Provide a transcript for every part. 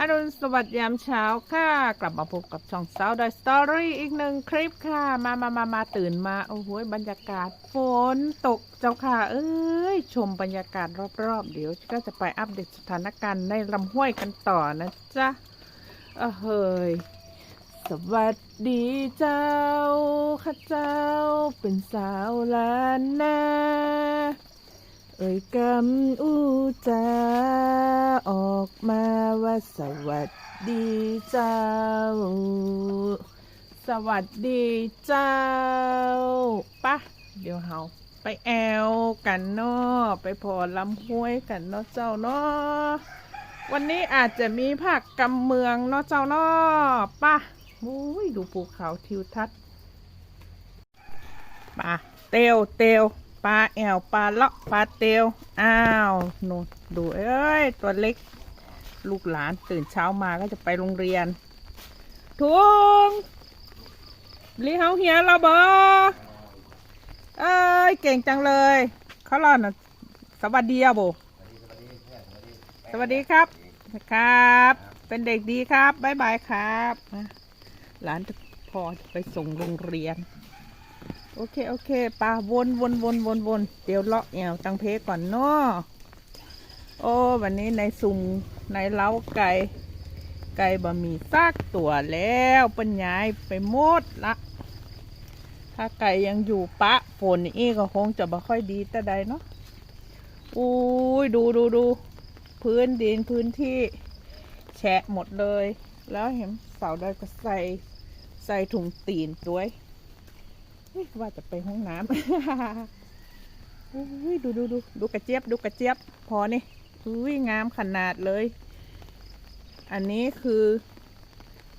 อรุณสวัสดิ์ยามเช้าค่ะ กลับมาพบกับช่องสาวดอยสตอรี่อีกหนึ่งคลิปค่ะ มามามามาตื่นมา โอ้โหบรรยากาศฝนตกเจ้าค่ะ เอ้ย ชมบรรยากาศรอบๆ เดี๋ยวก็จะไปอัปเดตสถานการณ์ในลำห้วยกันต่อนะจ๊ะเออเฮ้ยสวัสดีเจ้า ข้าเจ้าเป็นสาวล้านนา เอ่ยกำอูจาออกมาว่าสวัสดีเจ้า สวัสดีเจ้าปะเดี๋ยวเฮาไปแอวกันเนาะไปพอลำห้วยกันเนาะเจ้าเนาะวันนี้อาจจะมีผักกำเมืองเนาะเจ้าเนาะปะอุ้ยดูภูเขาทิวทัศน์ปะเตียวเตียว ปลาแอวปลาเลาะปลาเตียวอ้าวนูนดูเอ้ยตัวเล็ก ลูกหลานตื่นเช้ามาก็จะไปโรงเรียนทุงลีเฮาเฮียเราบอเอ้ยเก่งจังเลยเขารอนะสวัสดีอะโบสวัสดีครับครับ เป็นเด็กดีครับบ๊ายบายครับหลานจะพอจะไปส่งโรงเรียน โอเค โอเคปลาวนวนวนวนวนเดี๋ยวเลาะแอวตังเพก่อนเนาะโอ้วันนี้ในซุงในเล้าไก่ ไก่บะหมี่ซากตัวแล้วปัญญายไปหมดละ ถ้าไก่ยังอยู่ปะฝนนี่ก็คงจะบ่ค่อยดีแต่ใดเนาะอุ้ยดูดูดูพื้นดินพื้นที่แฉะหมดเลย แล้วเห็นเสาได้ก็ใส่ใส่ถุงตีนด้วย ว่าจะไปห้องน้ำอุ้ยดูดูดูดูกระเจี๊ยบดูกระเจี๊ยบ พอนี่อุ้ยงามขนาดเลย อันนี้คือ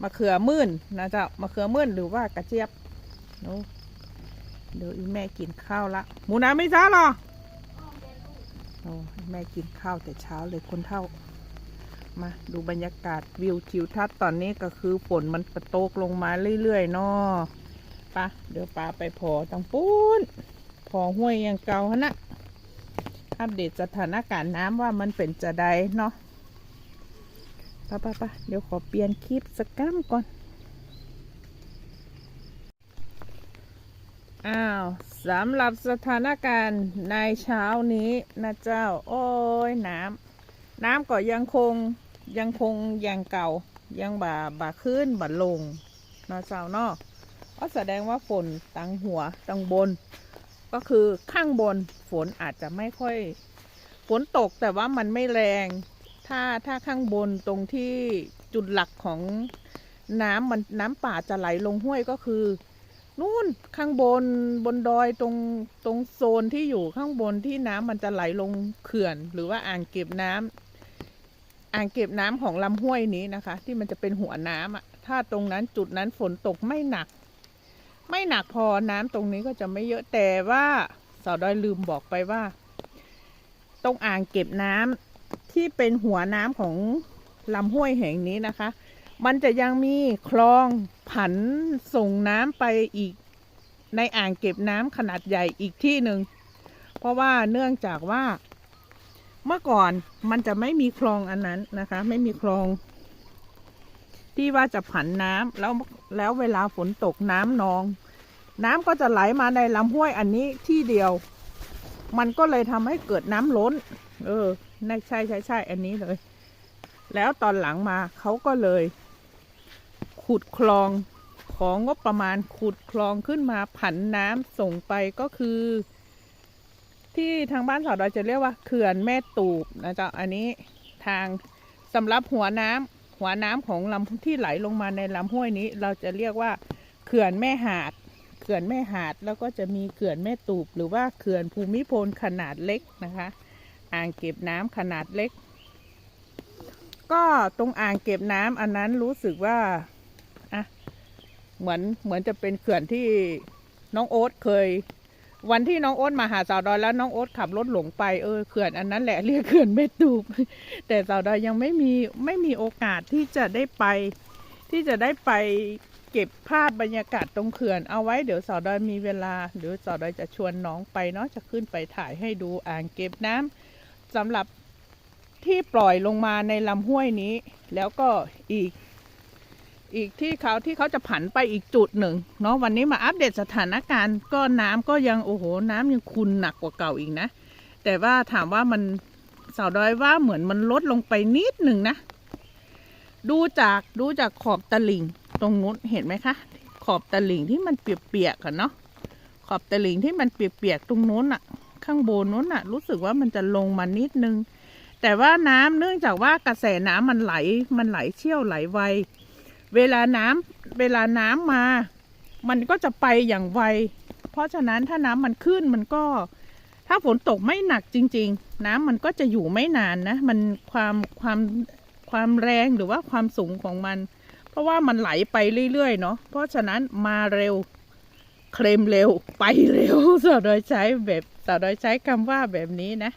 มะเขือมื่นนะเจ้ามะเขือมื่นหรือว่ากระเจี๊ยบโน้เดี๋ยวอีแม่กินข้าวละหมูน้ำไม่จ้าหรอโอ้แม่กินข้าวแต่เช้าเลยคนเท่า มาดูบรรยากาศวิวทิวทัศน์ตอนนี้ก็คือฝนมันตะโตกลงมาเรื่อยๆเนาะ ปะเดี๋ยวปลาไปพอตังปูนพอห้วยยังเก่าฮะนะอัปเดตสถานการณ์น้ำว่ามันเป็นจะใดเนาะปะปะปะเดี๋ยวขอเปลี่ยนคลิปสักกั้มก่อน อ้าวสำหรับสถานการณ์ในเช้านี้นะเจ้า โอ้ยน้ำน้ำก็ยังคงยังคงยังเก่ายังบ่าบ่าขึ้นบ่าลงนะเจ้าเนาะ ก็แสดงว่าฝนตังหัวตังบน ก็คือข้างบนฝนอาจจะไม่ค่อย ฝนตกแต่ว่ามันไม่แรง ถ้าถ้าข้างบนตรงที่จุดหลักของน้ำมันน้ำป่าจะไหลลงห้วยก็คือนู่นข้างบนบนดอยตรงตรงโซนที่อยู่ข้างบนที่น้ำมันจะไหลลงเขื่อน หรือว่าอ่างเก็บน้ำอ่างเก็บน้ำของลำห้วยนี้นะคะ ที่มันจะเป็นหัวน้ำอะถ้าตรงนั้นจุดนั้นฝนตกไม่หนัก ไม่หนักพอน้ำตรงนี้ก็จะไม่เยอะแต่ว่าสาวดอยลืมบอกไปว่า ตรงอ่างเก็บน้ำที่เป็นหัวน้ำของลำห้วยแห่งนี้นะคะ มันจะยังมีคลองผันส่งน้ำไปอีกในอ่างเก็บน้ำขนาดใหญ่อีกที่หนึ่งเพราะว่าเนื่องจากว่าเมื่อก่อนมันจะไม่มีคลองอันนั้นนะคะ ไม่มีคลอง ที่ว่าจะผันน้ำแล้วแล้วเวลาฝนตกน้ำนอง น้ำก็จะไหลมาในลำห้วยอันนี้ที่เดียว มันก็เลยทำให้เกิดน้ำล้น เออใช่ใช่ใช่ใช่อันนี้เลย แล้วตอนหลังมาเขาก็เลย ขุดคลองของงบประมาณขุดคลองขึ้นมาผันน้ำส่งไปก็คือ ที่ทางบ้านสาวดอยจะเรียกว่าเขื่อนแม่ตูบนะจ๊ะอันนี้ทางสำหรับหัวน้ำ หัวน้ำของลำที่ไหลลงมาในลำห้วยนี้ เราจะเรียกว่าเขื่อนแม่หาด เขื่อนแม่หาดแล้วก็จะมีเขื่อนแม่ตูบ หรือว่าเขื่อนภูมิพลขนาดเล็กนะคะ อ่างเก็บน้ำขนาดเล็ก ก็ตรงอ่างเก็บน้ำอันนั้นรู้สึกว่าอะเหมือนเหมือนจะเป็นเขื่อนที่น้องโอ๊ตเคย วันที่น้องโอ๊ตมาหาสาวดอยแล้วน้องโอ๊ตขับรถหลงไปเออเขื่อนอันนั้นแหละเรียกเขื่อนแม่ตูบแต่สาวดอยยังไม่มีไม่มีโอกาสที่จะได้ไป ที่จะได้ไปเก็บภาพบรรยากาศตรงเขื่อนเอาไว้เดี๋ยวสาวดอยมีเวลาเดี๋ยวสาวดอยจะชวนน้องไปเนาะจะขึ้นไปถ่ายให้ดูอ่างเก็บน้ำสำหรับทที่ปล่อยลงมาในลำห้วยนี้ แล้วก็อีก อีกที่เขาที่เขาจะผันไปอีกจุดหนึ่งเนาะวันนี้มาอัปเดตสถานการณ์ ก็น้ำก็ยังโอ้โหน้ำยังคุนหนักกว่าเก่าอีกนะ แต่ว่าถามว่ามันสาวดอยว่าเหมือนมันลดลงไปนิดหนึ่งนะ ดูจากดูจากขอบตะลิ่งตรงนู้นเห็นไหมคะ ขอบตะลิ่งที่มันเปียกๆกันเนาะขอบตะลิ่งที่มันเปียกๆตรงนู้นอะข้างบนนู้นอะรู้สึกว่ามันจะลงมานิดนึงแต่ว่าน้ำเนื่องจากว่ากระแสน้ำมันไหลมันไหลเชี่ยวไหลไว เวลาน้ำเวลาน้ำมา มันก็จะไปอย่างไว เพราะฉะนั้นถ้าน้ำมันขึ้นมันก็ ถ้าฝนตกไม่หนักจริง ๆ น้ำมันก็จะอยู่ไม่นานนะ มันความความความแรงหรือว่าความสูงของมัน เพราะว่ามันไหลไปเรื่อยๆเนาะเพราะฉะนั้นมาเร็ว เคลมเร็วไปเร็วสาวดอยใช้แบบสาวดอยใช้คำว่าแบบนี้นะ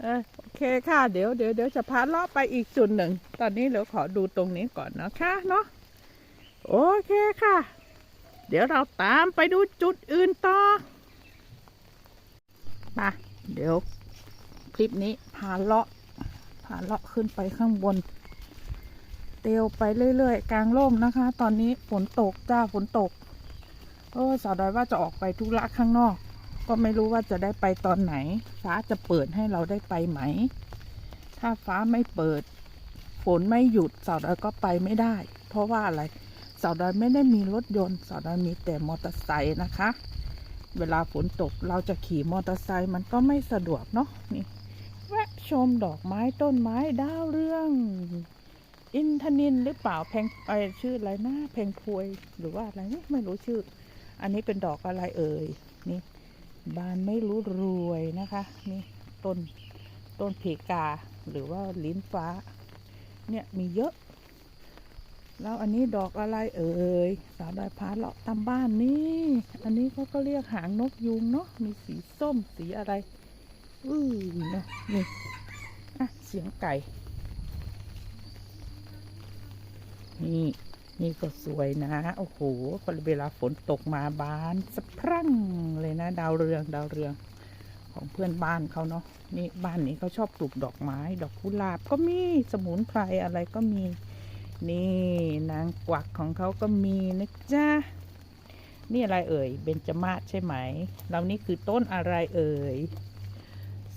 เออโอเคค่ะ เดี๋ยวเดี๋ยวเดี๋ยวจะพาเลาะไปอีกจุดหนึ่ง ตอนนี้เดี๋ยวขอดูตรงนี้ก่อนนะคะเนาะ โอเคค่ะ เดี๋ยวเราตามไปดูจุดอื่นต่อ มาเดี๋ยวคลิปนี้พาเลาะพาเลาะขึ้นไปข้างบน เตียวไปเรื่อยๆ กลางร่มนะคะ ตอนนี้ฝนตกจ้าฝนตกโอ้สาวดอยว่าจะออกไปธุระข้างนอก ก็ไม่รู้ว่าจะได้ไปตอนไหน ฟ้าจะเปิดให้เราได้ไปไหม ถ้าฟ้าไม่เปิด ฝนไม่หยุดสาวดอยก็ไปไม่ได้ เพราะว่าอะไรสาวดอยไม่ได้มีรถยนต์สาวดอยมีแต่มอเตอร์ไซค์นะคะ เวลาฝนตกเราจะขี่มอเตอร์ไซค์มันก็ไม่สะดวกเนาะนี่แวะชมดอกไม้ต้นไม้ดาวเรืองอินทนินหรือเปล่าแพงไอชื่ออะไรนะแพงพวยหรือว่าอะไรเนี่ยไม่รู้ชื่อ อันนี้เป็นดอกอะไรเอ่ยนี่ บานไม่รู้รวยนะคะ นี่ต้นต้นเพกาหรือว่าลิ้นฟ้า เนี่ยมีเยอะ แล้วอันนี้ดอกอะไรเอ่ยสาวดอยพาเลาะตามบ้านนี่ อันนี้เขาก็เรียกหางนกยูงเนาะมีสีส้มสีอะไรอือเนาะนี่อะเสียงไก่ นี่ นี่ก็สวยนะ โอ้โหพอเวลาฝนตกมาบานสะพรั่งเลยนะ ดาวเรืองดาวเรือง ของเพื่อนบ้านเขาเนาะนี่บ้านนี้เขาชอบปลูกดอกไม้ ดอกกุหลาบก็มีสมุนไพรอะไรก็มี นี่นางกวักของเขาก็มีนะจ๊ะนี่อะไรเอ่ยเบญจมาศใช่ไหมแล้วนี่คือต้นอะไรเอ่ย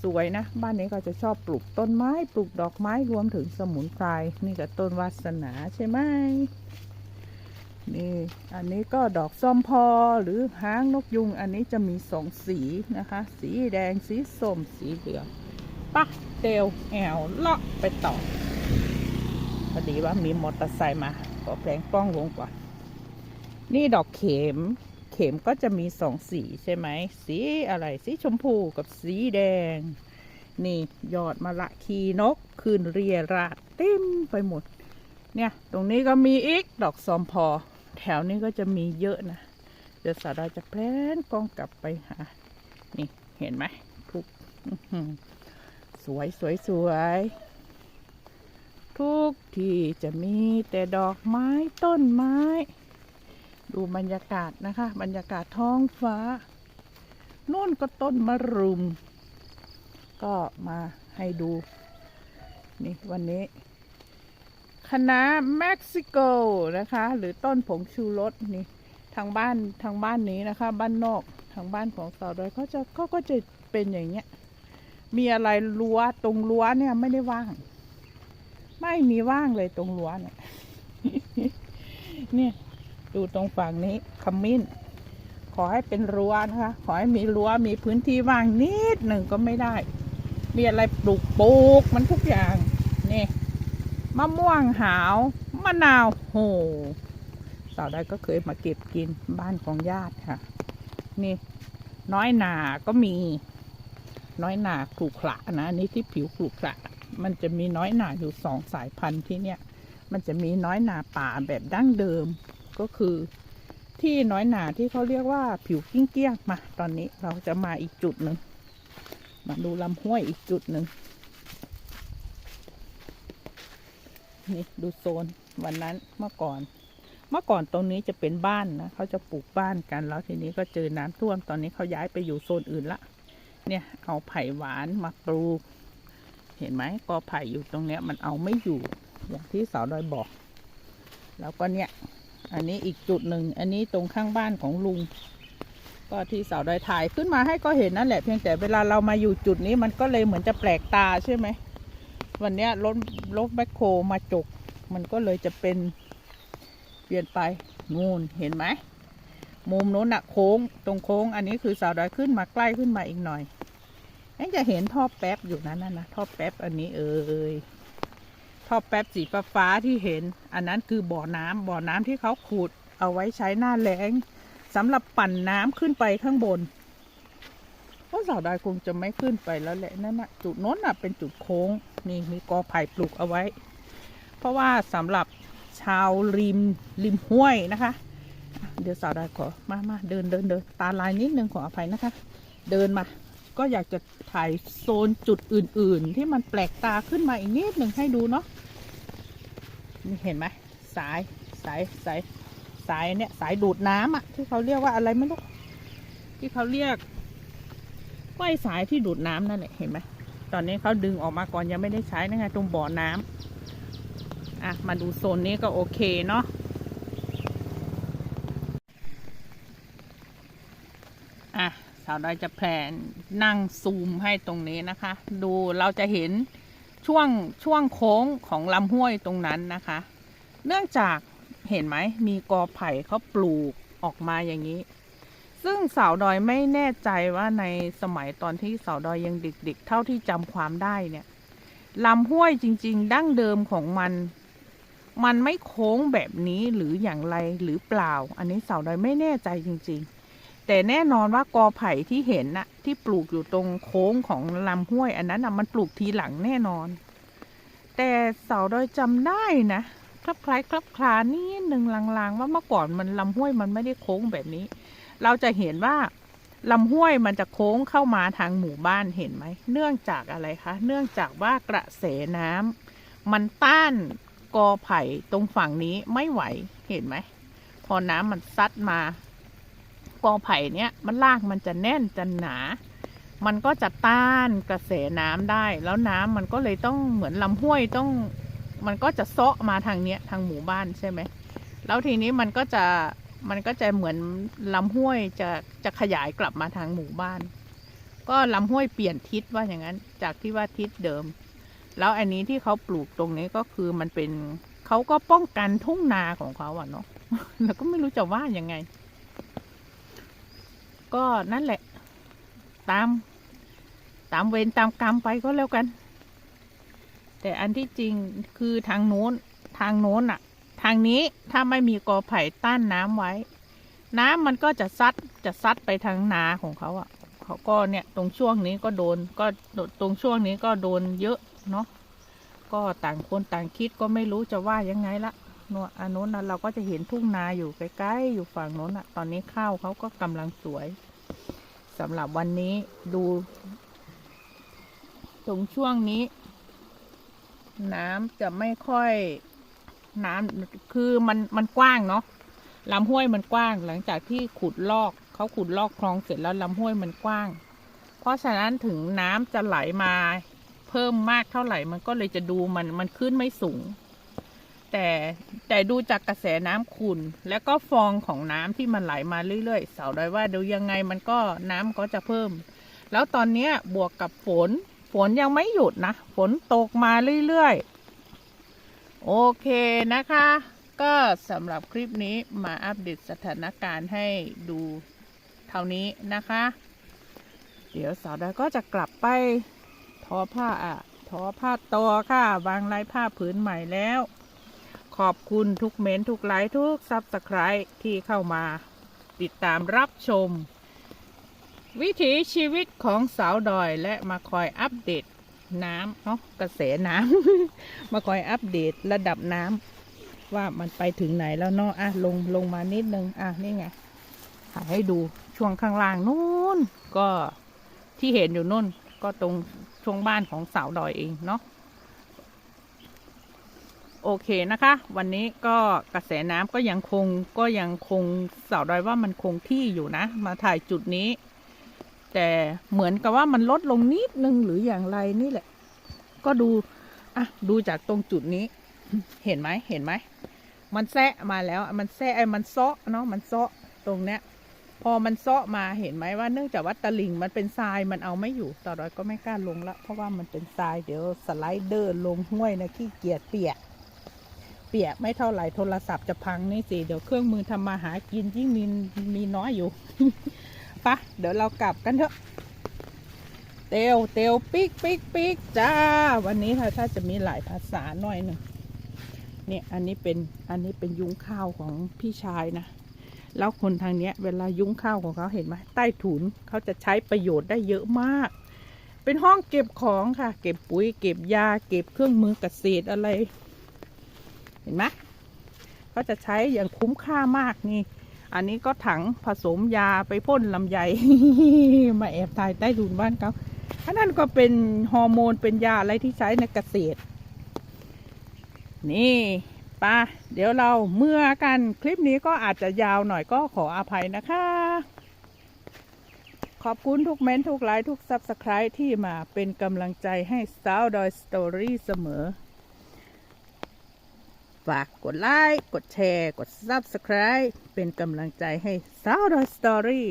สวยนะ บ้านนี้เขาจะชอบปลูกต้นไม้ ปลูกดอกไม้รวมถึงสมุนไพรนี่ก็ต้นวาสนาใช่ไหม นี่อันนี้ก็ดอกส้มพอหรือหางนกยุง อันนี้จะมีสองสีนะคะ สีแดงสีส้มสีเหลืองปะเตลแอวเลาะไปต่อพอดีว่ามีมอเตอร์ไซค์มาขอแปลงกล้องลงก่อน นี่ดอกเข็ม เข็มก็จะมีสองสีใช่ไหม สีอะไรสีชมพูกับสีแดง นี่ยอดมะละคีนก คืนเรียราดเต็มไปหมดเนี่ย ตรงนี้ก็มีอีก ดอกซอมพอ แถวนี้ก็จะมีเยอะนะ เดี๋ยวสาวดอยจะแพลนกล้องกลับไปหา นี่เห็นไหมทุกสวยสวยสวย ทุกที่จะมีแต่ดอกไม้ต้นไม้ ดูบรรยากาศนะคะ บรรยากาศท้องฟ้านู่นก็ต้นมะรุม ก็มาให้ดู นี่วันนี้ คณะเม็กซิโกนะคะ หรือต้นผงชูรสนี่ทางบ้านทางบ้านนี้นะคะ บ้านนอกทางบ้านของสาวดอยเขาจะเขาก็จะเป็นอย่างเงี้ย มีอะไรรั้วตรงรั้วเนี่ยไม่ได้ว่าง ไม่มีว่างเลยตรงรั้วเนี่ยเนี่ยดูตรงฝั่งนี้ขมิ้น ขอให้เป็นรั้วนะคะ ขอให้มีรั้วมีพื้นที่ว่างนิดหนึ่งก็ไม่ได้ มีอะไรปลูกปลูกมันทุกอย่าง มะม่วงหาวมะนาวโหสาวได้ก็เคยมาเก็บกินบ้านของญาติค่ะ นี่ น้อยหนาก็มี น้อยหนาขรุขระนะอันนี้ที่ผิวขรุขระมันจะมีน้อยหนาอยู่สองสายพันธุ์ที่เนี่ย มันจะมีน้อยหนาป่าแบบดั้งเดิมก็คือที่น้อยหนาที่เขาเรียกว่าผิวกิ้งเกี้ยงมา ตอนนี้เราจะมาอีกจุดหนึ่งมาดูลำห้วยอีกจุดหนึ่ง นี่ดูโซนวันนั้นเมื่อก่อน เมื่อก่อนตรงนี้จะเป็นบ้านนะเขาจะปลูกบ้านกันแล้วทีนี้ก็เจอน้ำท่วมตอนนี้เขาย้ายไปอยู่โซนอื่นละ เนี่ยเอาไผ่หวานมาปลูก เห็นไหมกอไผ่อยู่ตรงเนี้ยมันเอาไม่อยู่อย่างที่สาวดอยบอก แล้วก็เนี่ย อันนี้อีกจุดหนึ่งอันนี้ตรงข้างบ้านของลุงก็ที่สาวดอยถ่ายขึ้นมาให้ก็เห็นนั่นแหละเพียงแต่เวลาเรามาอยู่จุดนี้มันก็เลยเหมือนจะแปลกตาใช่ไหม วันนี้รถรถแบคโคมาจก มันก็เลยจะเป็นเปลี่ยนไปนู่นเห็นไหมมุมโน้นอะโค้งตรงโค้ง อันนี้คือสาวดอยขึ้นมาใกล้ขึ้นมาอีกหน่อยยังจะเห็นท่อแป๊บอยู่นั้นนะนะท่อแป๊บอันนี้เอ่ยท่อแป๊บสีฟ้าฟ้าที่เห็น อันนั้นคือบ่อน้ำบ่อน้ำที่เขาขุดเอาไว้ใช้หน้าแล้งสำหรับปั่นน้ำขึ้นไปข้างบน เพราะสาวดอยคงจะไม่ขึ้นไปแล้วแหละนั่นนะจุดโน้นน่ะเป็นจุดโค้งนี่มีกอไผ่ปลูกเอาไว้ เพราะว่าสำหรับชาวริมริมห้วยนะคะ เดี๋ยวสาวดอยขอมามาเดินเดินเดินตาลายนิดนึงขออภัยนะคะ เดินมา ก็อยากจะถ่ายโซนจุดอื่น ๆ ที่มันแปลกตาขึ้นมาอีกนิดหนึ่งให้ดูเนาะนี่เห็นไหมสายสายสายสายเนี่ยสายดูดน้ำอะที่เขาเรียกว่าอะไรไม่รู้ที่เขาเรียก ไอ้สายที่ดูดน้ำนั่นแหละเห็นไหมตอนนี้เขาดึงออกมาก่อนยังไม่ได้ใช้นะไงตรงบ่อน้ำอะมาดูโซนนี้ก็โอเคเนาะอะสาวดอยจะแผนนั่งซูมให้ตรงนี้นะคะ ดูเราจะเห็นช่วงช่วงโค้งของลำห้วยตรงนั้นนะคะ เนื่องจากเห็นไหมมีกอไผ่เขาปลูกออกมาอย่างนี้ ซึ่งสาวดอยไม่แน่ใจว่าในสมัยตอนที่สาวดอยยังเด็กๆ เท่าที่จำความได้เนี่ยลำห้วยจริง ๆ ดั้งเดิมของมัน มันไม่โค้งแบบนี้หรืออย่างไรหรือเปล่า อันนี้สาวดอยไม่แน่ใจจริง ๆ แต่แน่นอนว่ากอไผ่ที่เห็นน่ะที่ปลูกอยู่ตรงโค้งของลำห้วย อันนั้นน่ะมันปลูกทีหลังแน่นอน แต่สาวดอยจำได้นะคลับคล้ายคลับคลานิดหนึ่งลางๆ ว่าเมื่อก่อนมันลำห้วยมันไม่ได้โค้งแบบนี้ เราจะเห็นว่าลำห้วยมันจะโค้งเข้ามาทางหมู่บ้านเห็นไหม เนื่องจากอะไรคะ เนื่องจากว่ากระแสน้ำมันต้านกอไผ่ตรงฝั่งนี้ไม่ไหวเห็นไหม พอน้ำมันซัดมา กอไผ่เนี้ยมันลากมันจะแน่นจะหนา มันก็จะต้านกระแสน้ำได้ แล้วน้ำมันก็เลยต้องเหมือนลำห้วยต้อง มันก็จะเซาะมาทางเนี้ยทางหมู่บ้านใช่ไหมแล้วทีนี้มันก็จะ มันก็จะเหมือนลำห้วยจะจะขยายกลับมาทางหมู่บ้าน ก็ลำห้วยเปลี่ยนทิศว่าอย่างนั้น จากที่ว่าทิศเดิม แล้วอันนี้ที่เขาปลูกตรงนี้ก็คือมันเป็นเขาก็ป้องกันทุ่งนาของเขาอะเนาะแล้วก็ไม่รู้จะว่ายังไง ก็นั่นแหละ ตาม ตามเวรตามกรรมไปก็แล้วกัน แต่อันที่จริงคือทางโน้นทางโน้นอะางนี้ถ้าไม่มีกอไผ่ต้านน้ำไว้ น้ำมันก็จะซัดจะซัดไปทางนาของเขาอะเขาก็เนี่ยตรงช่วงนี้ก็โดนก็ตรงช่วงนี้ก็โดนเยอะเนาะก็ต่างคนต่างคิดก็ไม่รู้จะว่ายังไงละโน่นอันโน้นเราก็จะเห็นทุ่งนาอยู่ใกล้ๆอยู่ฝั่งโน้นอะตอนนี้ข้าวเขาก็กำลังสวยสำหรับวันนี้ดู ตรงช่วงนี้ น้ำจะไม่ค่อย น้ำคือมันมันกว้างเนาะลำห้วยมันกว้าง หลังจากที่ขุดลอกเขาขุดลอกคลองเสร็จแล้วลำห้วยมันกว้าง เพราะฉะนั้นถึงน้ำจะไหลมาเพิ่มมากเท่าไหร่ มันก็เลยจะดูมันมันขึ้นไม่สูง แต่แต่ดูจากกระแสน้ำขุ่นแล้วก็ฟองของน้ำที่มันไหลมาเรื่อยๆเสาดอยว่าดูยังไงมันก็น้ำก็จะเพิ่ม แล้วตอนเนี้ยบวกกับฝน ฝนยังไม่หยุดนะ ฝนตกมาเรื่อยๆ โอเคนะคะ ก็สำหรับคลิปนี้มาอัปเดตสถานการณ์ให้ดูเท่านี้นะคะ เดี๋ยวสาวดอยก็จะกลับไปทอผ้าอะทอผ้าต่อค่ะ วางลายผ้าผืนใหม่แล้ว ขอบคุณทุกเมนทุกไลค์ทุกซับสไครต์ที่เข้ามาติดตามรับชม วิถีชีวิตของสาวดอยและมาคอยอัปเดต น้ำเนาะกระแสน้ำ มาคอยอัปเดตระดับน้ำว่ามันไปถึงไหนแล้วเนาะอะลงลงมานิดนึงอะนี่ไงถ่ายให้ดูช่วงข้างล่างนู้นก็ที่เห็นอยู่นู่นก็ตรงช่วงบ้านของสาวดอยเองเนาะโอเคนะคะ วันนี้ก็กระแสน้ำก็ยังคงก็ยังคงสาวดอยว่ามันคงที่อยู่นะ มาถ่ายจุดนี้ แต่เหมือนกับว่ามันลดลงนิดนึงหรืออย่างไรนี่แหละ ก็ดู อะ ดูจากตรงจุดนี้ เห็นไหมเห็นไหม มันแซะมาแล้ว มันแซะไอ้มันซาะเนาะ มันซาะตรงเนี้ย พอมันซาะมา เห็นไหมว่าเนื่องจากว่าตะลิงมันเป็นทราย มันเอาไม่อยู่ ต่อรอยก็ไม่กล้าลงละ เพราะว่ามันเป็นทราย เดี๋ยวสไลเดอร์ลงห้วยนะขี้เกียจเปียก เปียกไม่เท่าไหร่ โทรศัพท์จะพังนี่สิ เดี๋ยวเครื่องมือทำมาหากินยิ่งมีมีน้อยอยู่ ปะเดี๋ยวเรากลับกันเถอะ เตียวเตียวปิกปิกปิกจ้า วันนี้ค่ะถ้าจะมีหลายภาษาหน่อยหนึ่งเนี่ยอันนี้เป็นอันนี้เป็นยุ้งข้าวของพี่ชายนะ แล้วคนทางเนี้ย เวลายุ้งข้าวของเขาเห็นไหมใต้ถุนเขาจะใช้ประโยชน์ได้เยอะมาก เป็นห้องเก็บของค่ะ เก็บปุ๋ย เก็บยา เก็บเครื่องมือเกษตรอะไร เห็นไหมเขาจะใช้อย่างคุ้มค่ามากนี่ อันนี้ก็ถังผสมยาไปพ่นลำไยมาแอบถ่ายใต้ถุนบ้านเขาอันนั้นก็เป็นฮอร์โมนเป็นยาอะไรที่ใช้ในเกษตร นี่ป้าเดี๋ยวเราเมื่อกันคลิปนี้ก็อาจจะยาวหน่อยก็ขออภัยนะคะ ขอบคุณทุกเม้นทุกไลค์ทุกซับสไคร b e ที่มาเป็นกำลังใจให้สาวดอยสตอรี่เสมอ ฝากกดไลค์กดแชร์ กด Subscribe เป็นกำลังใจให้สาวดอยสตอรี่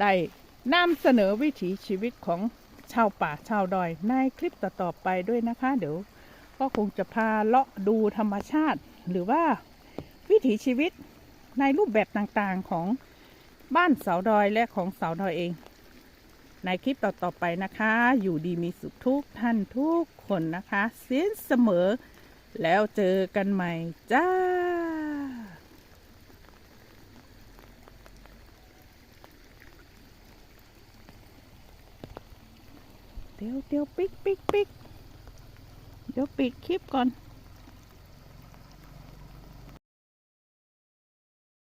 ได้นำเสนอวิถีชีวิตของชาวป่าชาวดอยในคลิปต่อๆไปด้วยนะคะ เดี๋ยว ก็คงจะพาเลาะดูธรรมชาติ หรือว่าวิถีชีวิตในรูปแบบต่างๆของบ้านสาวดอยและของสาวดอยเอง ในคลิปต่อๆไปนะคะ อยู่ดีมีสุขทุกท่านทุกคนนะคะเสียนเสมอ แล้วเจอกันใหม่จ้าเดี๋ยวเดี๋ยวปิ๊กปิ๊กปิ๊กเดี๋ยวปิดคลิปก่อน